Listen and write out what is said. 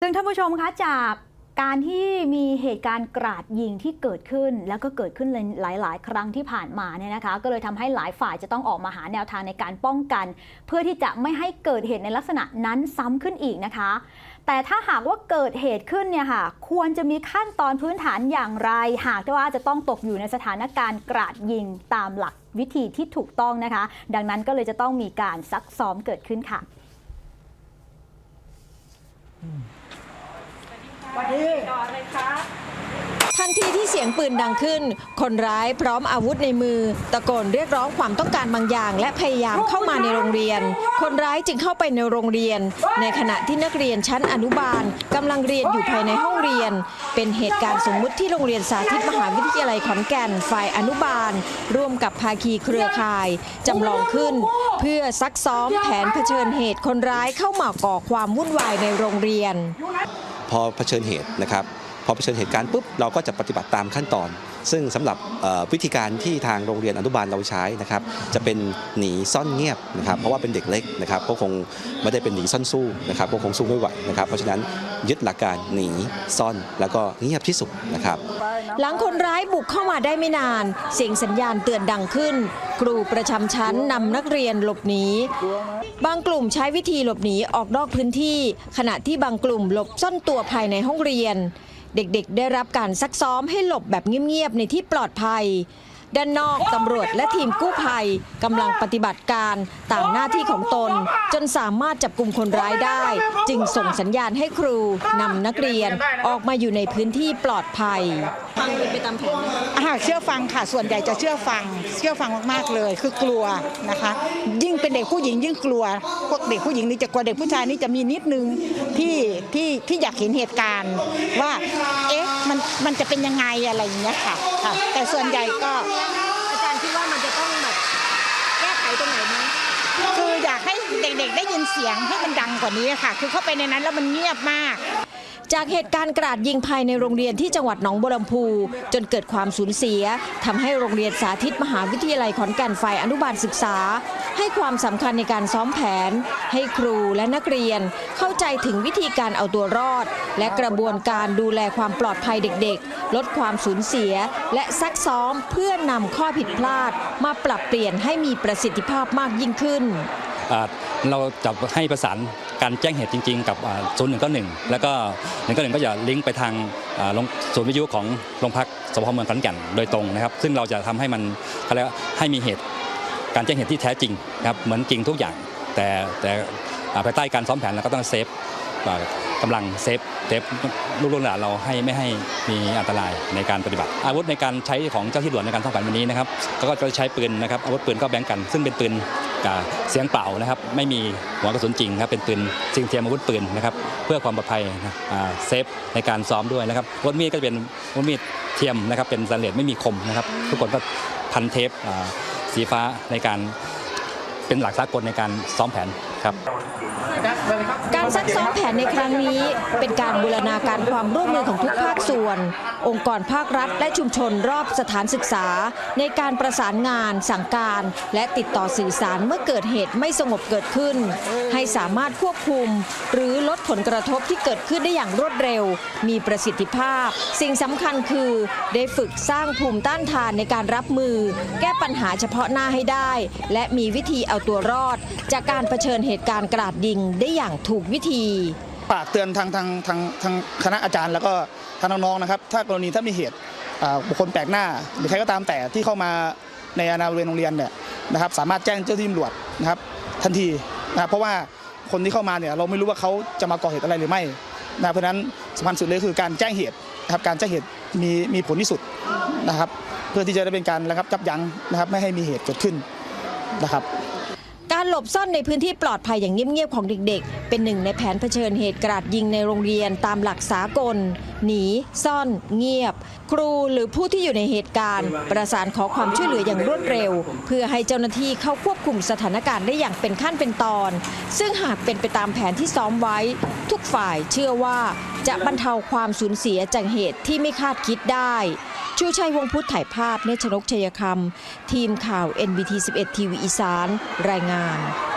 ซึ่งท่านผู้ชมคะจากการที่มีเหตุการณ์กราดยิงที่เกิดขึ้น แล้วก็เกิดขึ้นหลาย ๆ ครั้งที่ผ่านมาเนี่ยนะคะ ก็เลยทำให้หลายฝ่ายจะต้องออกมาหาแนวทางในการป้องกัน เพื่อที่จะไม่ให้เกิดเหตุในลักษณะนั้นซ้ำขึ้นอีกนะคะ แต่ถ้าหากว่าเกิดเหตุขึ้นเนี่ยค่ะควรจะมีขั้นตอนพื้นฐานอย่างไร หากว่าจะต้องตกอยู่ในสถานการณ์กราดยิงตามหลักวิธีที่ถูกต้องนะคะ ดังนั้นก็เลยจะต้องมีการซักซ้อมเกิดขึ้นค่ะ ทีที่เสียงปืนดังขึ้น คนร้ายพร้อมอาวุธในมือ ตะโกนเรียกร้องความต้องการบางอย่าง และพยายามเข้ามาในโรงเรียน คนร้ายจึงเข้าไปในโรงเรียน ในขณะที่นักเรียนชั้นอนุบาลกำลังเรียนอยู่ภายในห้องเรียน เป็นเหตุการณ์สมมุติที่โรงเรียนสาธิตมหาวิทยาลัยขอนแก่นฝ่ายอนุบาล ร่วมกับภาคีเครือข่ายจำลองขึ้น เพื่อซักซ้อมแผนเผชิญเหตุคนร้ายเข้ามาก่อความวุ่นวายในโรงเรียน พอเผชิญเหตุนะครับ พอเผชิญเหตุการณ์ปุ๊บเราก็จะปฏิบัติตามขั้นตอน ซึ่งสำหรับวิธีการที่ทางโรงเรียนอนุบาลเราใช้นะครับจะเป็นหนีซ่อนเงียบนะครับเพราะว่าเป็นเด็กเล็กนะครับก็คงไม่ได้เป็นหนีซ่อนสู้นะครับก็คงสู้ไม่ไหวนะครับเพราะฉะนั้นยึดหลักการหนีซ่อนแล้วก็เงียบที่สุดนะครับหลังคนร้ายบุกเข้ามาได้ไม่นาน เสียงสัญญาณเตือนดังขึ้น ครูประจำชั้นนำนักเรียนหลบหนีบางกลุ่มใช้วิธีหลบหนีออกนอกพื้นที่ ขณะที่บางกลุ่มหลบซ่อนตัวภายในห้องเรียน เด็กๆ ได้รับการซักซ้อมให้หลบแบบเงียบๆ ในที่ปลอดภัย ด้านนอกตำรวจและทีมกู้ภัยกำลังปฏิบัติการตามหน้าที่ของตน จนสามารถจับกลุ่มคนร้ายได้ จึงส่งสัญญาณให้ครูนำนักเรียนออกมาอยู่ในพื้นที่ปลอดภัยฟังเป็นไปตามแผนหากเชื่อฟังค่ะ ส่วนใหญ่จะเชื่อฟัง เชื่อฟังมากๆเลย คือกลัวนะคะ ยิ่งเป็นเด็กผู้หญิงยิ่งกลัว พวกเด็กผู้หญิงนี่จะกลัวเด็กผู้ชายนี่จะมีนิดนึงที่ที่ที่อยากเห็นเหตุการณ์ว่า เอ๊ะ มันมันจะเป็นยังไงอะไรอย่างเงี้ยค่ะค่ะแต่ส่วนใหญ่ก็อาจารย์คิดว่ามันจะต้องแบบแก้ไขตรงไหนไหมคืออยากให้เด็กๆได้ยินเสียงให้มันดังกว่านี้ค่ะ คือเข้าไปในนั้นแล้วมันเงียบมาก จากเหตุการณ์กราดยิงภายในโรงเรียนที่จังหวัดหนองบัวลำพู จนเกิดความสูญเสียทำให้โรงเรียนสาธิตมหาวิทยาลัยขอนแก่นฝ่ายอนุบาลศึกษา ให้ความสำคัญในการซ้อมแผน ให้ครูและนักเรียน เข้าใจถึงวิธีการเอาตัวรอด และกระบวนการดูแลความปลอดภัยเด็กๆ ลดความสูญเสีย และซักซ้อมเพื่อนำข้อผิดพลาด มาปรับเปลี่ยนให้มีประสิทธิภาพมากยิ่งขึ้น เราจะให้ประสาน การแจ้งเหตุจริง ๆ กับศูนย์หนึ่งก็หนึ่งแล้วก็หนึ่งก็หนึ่งก็จะลิงก์ไปทางศูนย์วิทยุของโรงพักสพเมืองขอนแก่นโดยตรงนะครับ ซึ่งเราจะทำให้มันเขาเรียกว่าให้มีเหตุการแจ้งเหตุที่แท้จริงนะครับเหมือนจริงทุกอย่าง แต่แต่ภายใต้การซ้อมแผนเราก็ต้องเซฟอ่ากำลังเซฟเซฟลูกหลานเราให้ไม่ให้มีอันตรายในการปฏิบัติ อาวุธในการใช้ของเจ้าที่ด่วนในการซ้อมแผนวันนี้นะครับก็จะใช้ปืนนะครับอาวุธปืนก็แบ่งกัน ซึ่งเป็นปืน กับเสียงเปล่านะครับ ไม่มีหัวกระสุนจริงครับเป็นปืนสิ่งเทียมอาวุธปืนนะครับเพื่อความปลอดภัยเซฟในการซ้อมด้วยนะครับวุธมีดก็จะเป็นวุธมีดเทียมนะครับเป็นสันเลดไม่มีคมนะครับ ทุกคนก็พันเทปสีฟ้าในการเป็นหลักสากลในการซ้อมแผน ครับการซักซ้อมแผนในครั้งนี้เป็นการบูรณาการความร่วมมือของทุกภาคส่วน องค์กรภาครัฐและชุมชนรอบสถานศึกษา ในการประสานงาน สั่งการ และติดต่อสื่อสารเมื่อเกิดเหตุไม่สงบเกิดขึ้น ให้สามารถควบคุม หรือลดผลกระทบที่เกิดขึ้นได้อย่างรวดเร็ว มีประสิทธิภาพ สิ่งสำคัญคือ ได้ฝึกสร้างภูมิต้านทานในการรับมือ แก้ปัญหาเฉพาะหน้าให้ได้ และมีวิธีเอาตัวรอด จากการเผชิญเหตุการณ์กราดยิงได้อย่างถูกวิธีฝากเตือนทางทางทางทางคณะอาจารย์ แล้วก็ทางน้องๆนะครับ ถ้ากรณีถ้ามีเหตุบุคคลแปลกหน้า หรือใครก็ตามแต่ที่เข้ามาในอาณาบริเวณโรงเรียนเนี่ยนะครับ สามารถแจ้งเจ้าที่ตำรวจนะครับ ทันทีนะครับเพราะว่าคนที่เข้ามาเนี่ยเราไม่รู้ว่าเขาจะมาก่อเหตุอะไรหรือไม่นะเพราะนั้นสำคัญสุดเลยคือการแจ้งเหตุนะครับการแจ้งเหตุมีมีผลที่สุดนะครับ เพื่อที่จะได้เป็นการระงับยับยั้งนะครับ ไม่ให้มีเหตุเกิดขึ้นนะครับ บซ่อนในพื้นที่ปลอดภัยอย่างเงียบๆของเด็กๆ เป็นหนึ่งในแผนเผชิญเหตุกราดยิงในโรงเรียนตามหลักสากล หนี ซ่อน เงียบ ครูหรือผู้ที่อยู่ในเหตุการณ์ ประสานขอความช่วยเหลืออย่างรวดเร็ว เพื่อให้เจ้าหน้าที่เข้าควบคุมสถานการณ์ได้อย่างเป็นขั้นเป็นตอน ซึ่งหากเป็นไปตามแผนที่ซ้อมไว้ ทุกฝ่ายเชื่อว่าจะบรรเทาความสูญเสียจากเหตุที่ไม่คาดคิดได้ชูชัยวงพุทธถ่ายภาพเนชนกชัยคำ ทีมข่าว NBT 11 ทีวีอีสาน รายงาน Amen.